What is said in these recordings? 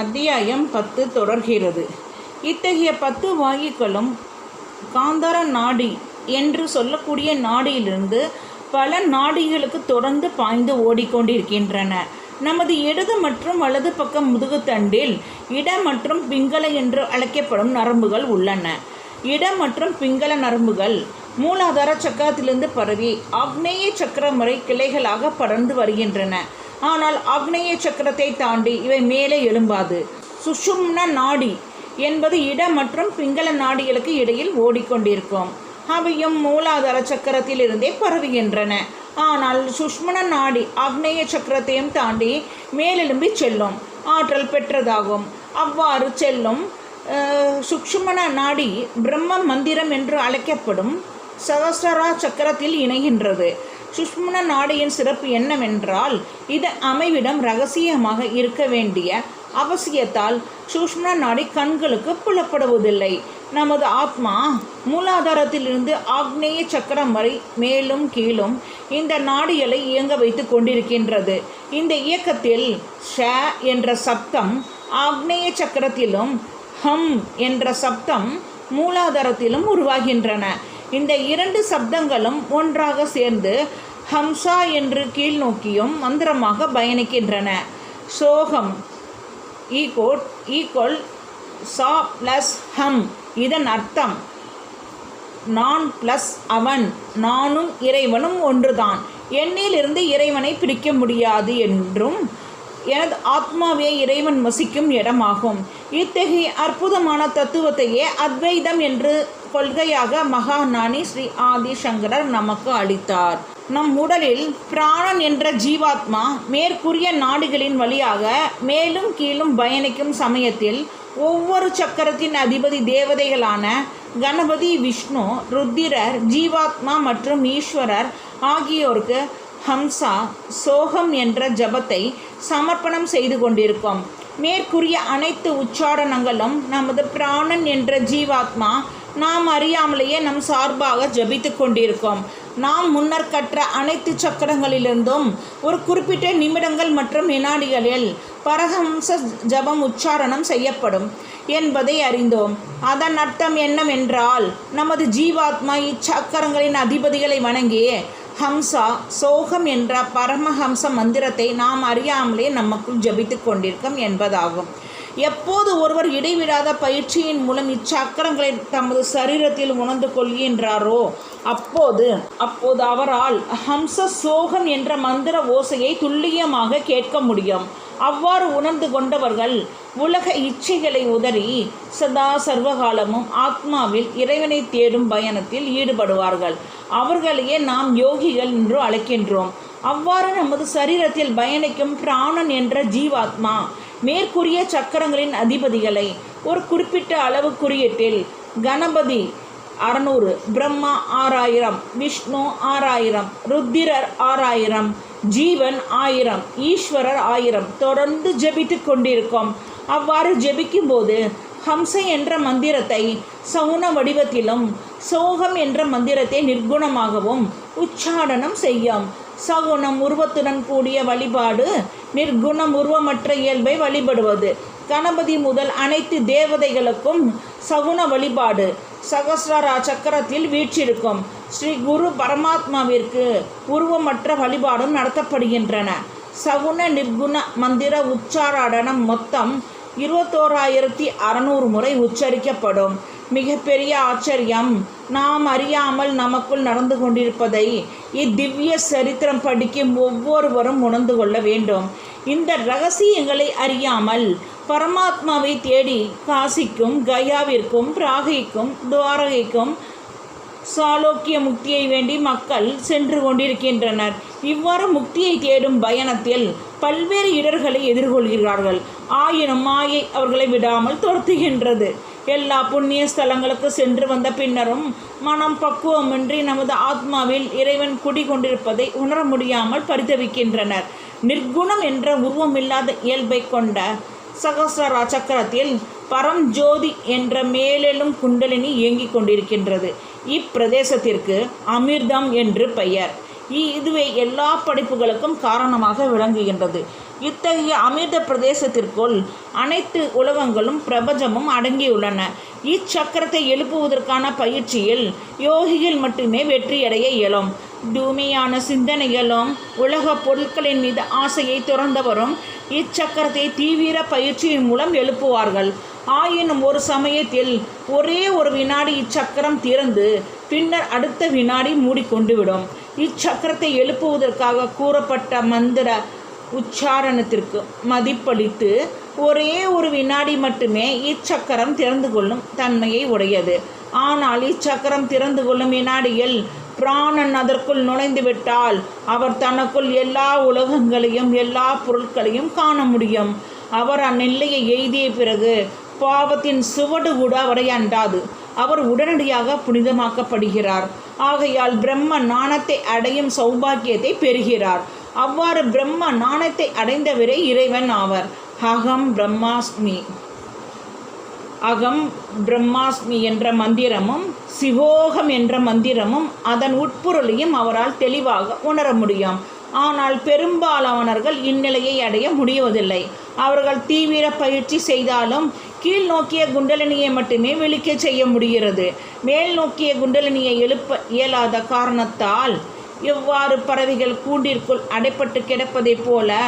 அத்தியாயம் பத்து தொடர்கிறது. இத்தகைய பத்து வாயுக்களும் காந்தார நாடி என்று சொல்லக்கூடிய நாடியிலிருந்து பல நாடிகளுக்கு தொடர்ந்து பாய்ந்து ஓடிக்கொண்டிருக்கின்றன. நமது இடது மற்றும் வலது பக்கம் முதுகுத்தண்டில் இட மற்றும் பிங்கள என்று அழைக்கப்படும் நரம்புகள் உள்ளன. இட மற்றும் பிங்கள நரம்புகள் மூலாதார சக்கரத்திலிருந்து பரவி ஆக்னேய சக்கரம் வரை கிளைகளாக படர்ந்து வருகின்றன. ஆனால் ஆக்னேய சக்கரத்தை தாண்டி இவை மேலே எழும்பாது. சுஷும்ன நாடி என்பது இட மற்றும் பிங்கள நாடிகளுக்கு இடையில் ஓடிக்கொண்டிருக்கும். அவையும் மூலாதார சக்கரத்தில் இருந்தே பரவுகின்றன. ஆனால் சுஷ்மன நாடி அக்னேய சக்கரத்தையும் தாண்டி மேலெலும்பி செல்லும். ஆற்றல் பெற்றதாகும். அவ்வாறு செல்லும் அஹ், நாடி பிரம்ம மந்திரம் என்று அழைக்கப்படும் சகசரா சக்கரத்தில் இணைகின்றது. சுஷ்மண நாடியின் சிறப்பு என்னவென்றால் இது அமைவிடம் ரகசியமாக இருக்க வேண்டிய அவசியத்தால் சூஷ்ம நாடி கண்களுக்கு புலப்படுவதில்லை. நமது ஆத்மா மூலாதாரத்திலிருந்து ஆக்னேய சக்கரம் வரை மேலும் கீழும் இந்த நாடிகளை இயங்க வைத்து கொண்டிருக்கின்றது. இந்த இயக்கத்தில் ஷ என்ற சப்தம் ஆக்னேய சக்கரத்திலும் ஹம் என்ற சப்தம் மூலாதாரத்திலும் உருவாகின்றன. இந்த இரண்டு சப்தங்களும் ஒன்றாக சேர்ந்து ஹம்சா என்று கீழ் நோக்கியும் மந்திரமாக பயணிக்கின்றன. சோகம் ஈகோட் ஈக்குவல் சா ப்ளஸ் ஹம் இதன் அர்த்தம் நான் ப்ளஸ் அவன் நானும் இறைவனும் ஒன்றுதான். என்னிலிருந்து இறைவனை பிரிக்க முடியாது என்றும் எனது ஆத்மாவே இறைவன் வசிக்கும் இடமாகும். இத்தகைய அற்புதமான தத்துவத்தையே அத்வைதம் என்று கொள்கையாக மகாஞானி ஸ்ரீ ஆதி சங்கரர் நமக்கு அளித்தார். நம் உடலில் பிராணன் என்ற ஜீவாத்மா மேற்கூறிய நாடுகளின் வழியாக மேலும் கீழும் பயணிக்கும் சமயத்தில் ஒவ்வொரு சக்கரத்தின் அதிபதி தேவதைகளான கணபதி விஷ்ணு ருத்திரர் ஜீவாத்மா மற்றும் ஈஸ்வரர் ஆகியோருக்கு ஹம்சா சோகம் என்ற ஜபத்தை சமர்ப்பணம் செய்து கொண்டிருக்கும். மேற்கூறிய அனைத்து உச்சாரணங்களும் நமது பிராணன் என்ற ஜீவாத்மா நாம் அறியாமலேயே நம் சார்பாக ஜபித்து கொண்டிருக்கோம். நாம் முன்னர் கற்ற அனைத்து சக்கரங்களிலிருந்தும் ஒரு குறிப்பிட்ட நிமிடங்கள் மற்றும் வினாடிகளில் பரஹம்ச ஜபம் உச்சாரணம் செய்யப்படும் என்பதை அறிந்தோம். அதன் அர்த்தம் என்னவென்றால் நமது ஜீவாத்மா இச்சக்கரங்களின் அதிபதிகளை வணங்கி ஹம்சா சோகம் என்ற பரமஹம்ச மந்திரத்தை நாம் அறியாமலே நமக்குள் ஜபித்து கொண்டிருக்கோம் என்பதாகும். எப்போது ஒருவர் இடைவிடாத பயிற்சியின் மூலம் இச்சக்கரங்களை தமது சரீரத்தில் உணர்ந்து கொள்கின்றாரோ? அப்போது அப்போது அவரால் ஹம்ச சோகம் என்ற மந்திர ஓசையை துல்லியமாக கேட்க முடியும். அவ்வாறு உணர்ந்து கொண்டவர்கள் உலக இச்சைகளை உதறி சதா சர்வகாலமும் ஆத்மாவில் இறைவனை தேடும் பயணத்தில் ஈடுபடுவார்கள். அவர்களையே நாம் யோகிகள் என்று அழைக்கின்றோம். அவ்வாறு நமது சரீரத்தில் பயணிக்கும் பிராணன் என்ற ஜீவாத்மா மேற்கூறிய சக்கரங்களின் அதிபதிகளை ஒரு குறிப்பிட்ட அளவு குறியீட்டில் கணபதி அறநூறு பிரம்மா ஆறாயிரம் விஷ்ணு ஆறாயிரம் ருத்திரர் ஆறாயிரம் ஜீவன் ஆயிரம் ஈஸ்வரர் ஆயிரம் தொடர்ந்து ஜெபித்து கொண்டிருக்கும். அவ்வாறு ஜெபிக்கும்போது ஹம்சை என்ற மந்திரத்தை சவுன வடிவத்திலும் சோகம் என்ற மந்திரத்தை நிர்குணமாகவும் உச்சாடனம் செய்யும். சகுணம் உருவத்துடன் கூடிய வழிபாடு நிர்குணம் உருவமற்ற இயல்பை வழிபடுவது. கணபதி முதல் அனைத்து தேவதைகளுக்கும் சகுன வழிபாடு. சகஸ்ரரா சக்கரத்தில் வீற்றிருக்கும். ஸ்ரீ குரு பரமாத்மாவிற்கு உருவமற்ற வழிபாடும் நடத்தப்படுகின்றன. சகுன நிர்குண மந்திர உச்சாராடனம் மொத்தம் இருபத்தோராயிரத்தி அறநூறு முறை உச்சரிக்கப்படும். மிகப்பெரிய ஆச்சரியம் நாம் அறியாமல் நமக்குள் நடந்து கொண்டிருப்பதை இத்திவ்ய சரித்திரம் படிக்கும் ஒவ்வொருவரும் உணர்ந்து கொள்ள வேண்டும். இந்த ரகசியங்களை அறியாமல் பரமாத்மாவை தேடி காசிக்கும் கயாவிற்கும் பிராகைக்கும் துவாரகைக்கும் சாலோக்கிய முக்தியை வேண்டி மக்கள் சென்று கொண்டிருக்கின்றனர். இவ்வாறு முக்தியை தேடும் பயணத்தில் பல்வேறு இடர்களை எதிர்கொள்கிறார்கள். ஆயினும் மாயை அவர்களை விடாமல் துரத்துகின்றது. எல்லா புண்ணிய ஸ்தலங்களுக்கு சென்று வந்த பின்னரும் மனம் பக்குவமின்றி நமது ஆத்மாவில் இறைவன் குடிகொண்டிருப்பதை உணர முடியாமல் பரிதவிக்கின்றனர். நிர்குணம் என்ற உருவமில்லாத இயல்பை கொண்ட சகசரா சக்கரத்தில் பரம் ஜோதி என்ற மேலெழும் குண்டலினி இயங்கிக் கொண்டிருக்கின்றது. இப்பிரதேசத்திற்கு அமிர்தம் என்று பெயர். இதுவே எல்லா படைப்புகளுக்கும் காரணமாக விளங்குகின்றது. இத்தகைய அமிர்த பிரதேசத்திற்குள் அனைத்து உலகங்களும் பிரபஞ்சமும் அடங்கியுள்ளன. இச்சக்கரத்தை எழுப்புவதற்கான பயிற்சியில் யோகிகள் மட்டுமே வெற்றியடைய இயலும். தூய்மையான சிந்தனைகளும் உலக பொருட்களின் மீது ஆசையை துறந்தவரும் இச்சக்கரத்தை தீவிர பயிற்சியின் மூலம் எழுப்புவார்கள். ஆயினும் ஒரு சமயத்தில் ஒரே ஒரு வினாடி இச்சக்கரம் திறந்து பின்னர் அடுத்த வினாடி மூடிக்கொண்டுவிடும். இச்சக்கரத்தை எழுப்புவதற்காக கூறப்பட்ட மந்திர உச்சாரணத்திற்கு மதிப்பளித்து ஒரே ஒரு வினாடி மட்டுமே இச்சக்கரம் திறந்து கொள்ளும் தன்மையை உடையது. ஆனால் இச்சக்கரம் திறந்து கொள்ளும் வினாடியில் பிராணன் அதற்குள் நுழைந்துவிட்டால் அவர் தனக்குள் எல்லா உலகங்களையும் எல்லா பொருட்களையும் காண முடியும். அவர் அந்நிலையை எய்திய பிறகு பாவத்தின் சுவடு கூட அவரை அண்டாது அவர் உடனடியாக புனிதமாக்கப்படுகிறார். ஆகையால் பிரம்ம நாணத்தை அடையும் சௌபாக்கியத்தை பெறுகிறார். அவ்வாறு பிரம்ம நாணத்தை அடைந்தவரே இறைவன் ஆவர். அகம் பிரம்மாஸ்மி. அகம் பிரம்மாஸ்மி என்ற மந்திரமும் சிவோகம் என்ற மந்திரமும் அதன் உட்பொருளையும் அவரால் தெளிவாக உணர முடியும். ஆனால் பெரும்பாலானவர்கள் இந்நிலையை அடைய முடிவதில்லை. அவர்கள் தீவிர பயிற்சி செய்தாலும் கீழ் நோக்கிய குண்டலினியை மட்டுமே விழிக்க செய்ய முடிகிறது. மேல் நோக்கிய குண்டலினியை எழுப்ப இயலாத காரணத்தால் எவ்வாறு பறவைகள் கூண்டிற்குள் அடைப்பட்டு கிடப்பதைப் போல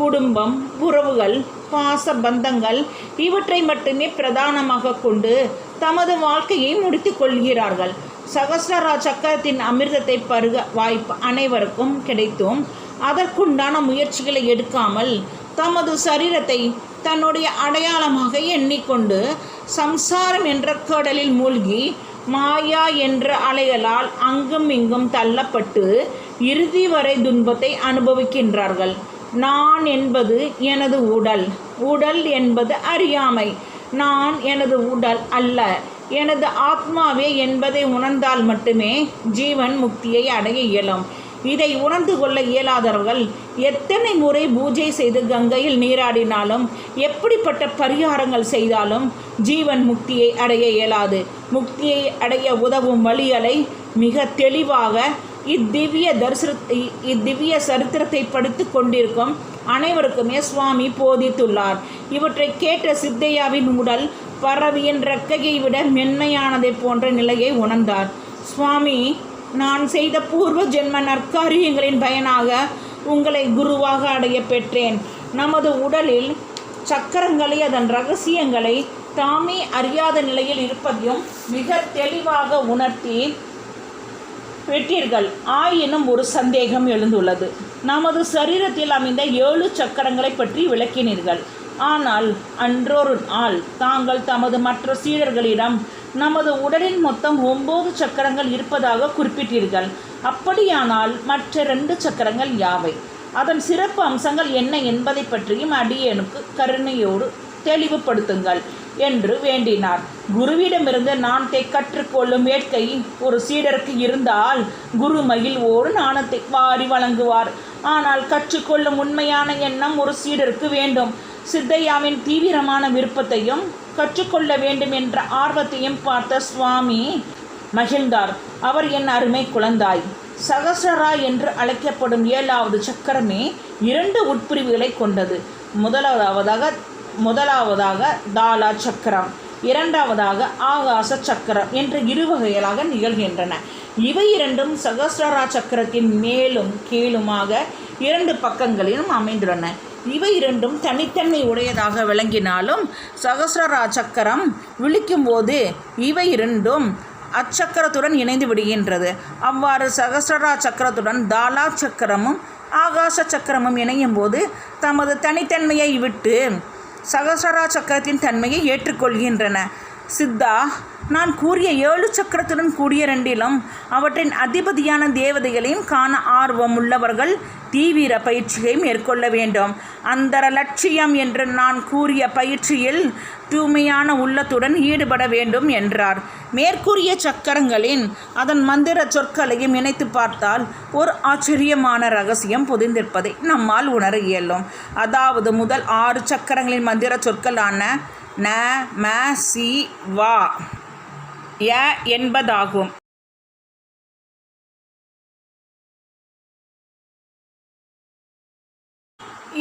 குடும்பம் உறவுகள் பாச பந்தங்கள் இவற்றை மட்டுமே பிரதானமாக கொண்டு தமது வாழ்க்கையை முடித்து கொள்கிறார்கள். சகஸ்ரரா சக்கரத்தின் அமிர்தத்தை பருக வாய்ப்பு அனைவருக்கும் கிடைத்தும் அதற்குண்டான முயற்சிகளை எடுக்காமல் தமது சரீரத்தை தன்னுடைய அடையாளமாக எண்ணிக்கொண்டு சம்சாரம் என்ற கடலில் மூழ்கி மாயா என்ற அலைகளால் அங்கும் இங்கும் தள்ளப்பட்டு இறுதி வரை துன்பத்தை அனுபவிக்கின்றார்கள். நான் என்பது எனது உடல் உடல் என்பது அறியாமை. நான் எனது உடல் அல்ல எனது ஆத்மாவே என்பதை உணர்ந்தால் மட்டுமே ஜீவன் முக்தியை அடைய இயலும். இதை உணர்ந்து கொள்ள இயலாதவர்கள் எத்தனை முறை பூஜை செய்து கங்கையில் நீராடினாலும் எப்படிப்பட்ட பரிகாரங்கள் செய்தாலும் ஜீவன் முக்தியை அடைய இயலாது. முக்தியை அடைய உதவும் வழிகளை மிக தெளிவாக இத்திவ்ய தரிசன இத்திவ்ய சரித்திரத்தை படித்து கொண்டிருக்கும் அனைவருக்குமே சுவாமி போதித்துள்ளார். இவற்றை கேட்ட சித்தையாவின் உடல் பறவையின் ரெக்கையை விட மென்மையானதை போன்ற நிலையை உணர்ந்தார். சுவாமி நான் செய்த பூர்வ ஜென்ம நற்காரியங்களின் பயனாக உங்களை குருவாக அடைய பெற்றேன். நமது உடலில் சக்கரங்களை அதன் ரகசியங்களை தாமே அறியாத நிலையில் இருப்பதையும் மிக தெளிவாக உணர்த்தி பெற்றீர்கள் ஆயினும் ஒரு சந்தேகம் எழுந்துள்ளது. நமது சரீரத்தில் அமைந்த ஏழு சக்கரங்களை பற்றி விளக்கினீர்கள். ஆனால் அன்றொரு நாள் தாங்கள் தமது மற்ற சீடர்களிடம் நமது உடலின் மொத்தம் ஒம்பது சக்கரங்கள் இருப்பதாக குறிப்பிட்டீர்கள். அப்படியானால் மற்ற ரெண்டு சக்கரங்கள் யாவை? அதன் சிறப்பு அம்சங்கள் என்ன என்பதை பற்றியும் அடியனுக்கு கருணையோடு தெளிவுபடுத்துங்கள் என்று வேண்டினார். குருவிடமிருந்து நாணத்தை கற்றுக்கொள்ளும் வேட்கை ஒரு சீடருக்கு இருந்தால் குரு மகிழ்வோடு நாணத்தை வாரி வழங்குவார். ஆனால் கற்றுக்கொள்ளும் உண்மையான எண்ணம் ஒரு சீடருக்கு வேண்டும். சித்தையாவின் தீவிரமான விருப்பத்தையும் கற்றுக்கொள்ள வேண்டும் என்ற ஆர்வத்தையும் பார்த்த சுவாமி மகிழ்ந்தார். அவர் என் அருமை குழந்தாய். சகசரா என்று அழைக்கப்படும் ஏழாவது சக்கரமே இரண்டு உட்பிரிவுகளை கொண்டது. முதலாவதாக முதலாவதாக தாலா சக்கரம் இரண்டாவதாக ஆகாச சக்கரம் என்ற இரு வகைகளாக நிகழ்கின்றன. இவை இரண்டும் சகசிரரா சக்கரத்தின் மேலும் கீழுமாக இரண்டு பக்கங்களிலும் அமைந்துள்ளன. இவை இரண்டும் தனித்தன்மை உடையதாக விளங்கினாலும் சகசிரரா சக்கரம் விழிக்கும்போது இவை இரண்டும் அச்சக்கரத்துடன் இணைந்து விடுகின்றது. அவ்வாறு சகசிரரா சக்கரத்துடன் தாலா சக்கரமும் ஆகாச சக்கரமும் இணையும் போது தமது தனித்தன்மையை விட்டு சகசரா சக்கரத்தின் தன்மையை ஏற்றுக்கொள்கின்றன. சித்தா நான் கூறிய ஏழு சக்கரத்துடன் கூடிய ரெண்டிலும் அவற்றின் அதிபதியான தேவதைகளையும் காண ஆர்வம் உள்ளவர்கள் தீவிர பயிற்சியை மேற்கொள்ள வேண்டும். அந்தர லட்சியம் என்று நான் கூறிய பயிற்சியில் தூய்மையான உள்ளத்துடன் ஈடுபட வேண்டும் என்றார். மேற்கூறிய சக்கரங்களின் அதன் மந்திர சொற்களையும் இணைத்து பார்த்தால் ஒரு ஆச்சரியமான ரகசியம் புதிந்திருப்பதை நம்மால் உணர இயலும். அதாவது முதல் ஆறு சக்கரங்களின் மந்திர சொற்களான ந ம சி வா. ய என்பதாகும்.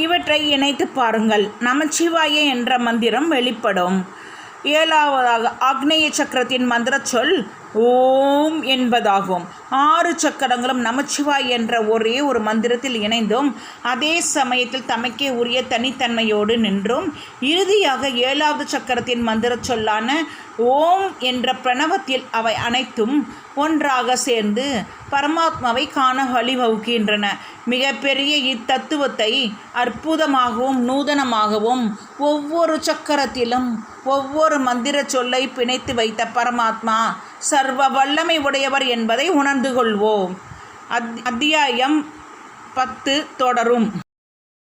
இவற்றை இணைத்து பாருங்கள். நமச்சிவாய என்ற மந்திரம் வெளிப்படும். ஏழாவதாக ஆக்னேய சக்கரத்தின் மந்திர சொல் ஓம் என்பதாகும். ஆறு சக்கரங்களும் நமச்சிவாய் என்ற ஒரே ஒரு மந்திரத்தில் இணைந்தும் அதே சமயத்தில் தமக்கே உரிய தனித்தன்மையோடு நின்றும் இறுதியாக ஏழாவது சக்கரத்தின் மந்திர சொல்லான ஓம் என்ற பிரணவத்தில் அவை அனைத்தும் ஒன்றாக சேர்ந்து பரமாத்மாவை காண வழிவகுக்கின்றன. மிகப்பெரிய இத்தத்துவத்தை அற்புதமாகவும் நூதனமாகவும் ஒவ்வொரு சக்கரத்திலும் ஒவ்வொரு மந்திர சொல்லை பிணைத்து வைத்த பரமாத்மா சர்வ வல்லமை உடையவர் என்பதை உணர்ந்து கொள்வோம். அத் அத்தியாயம் பத்து தொடரும்.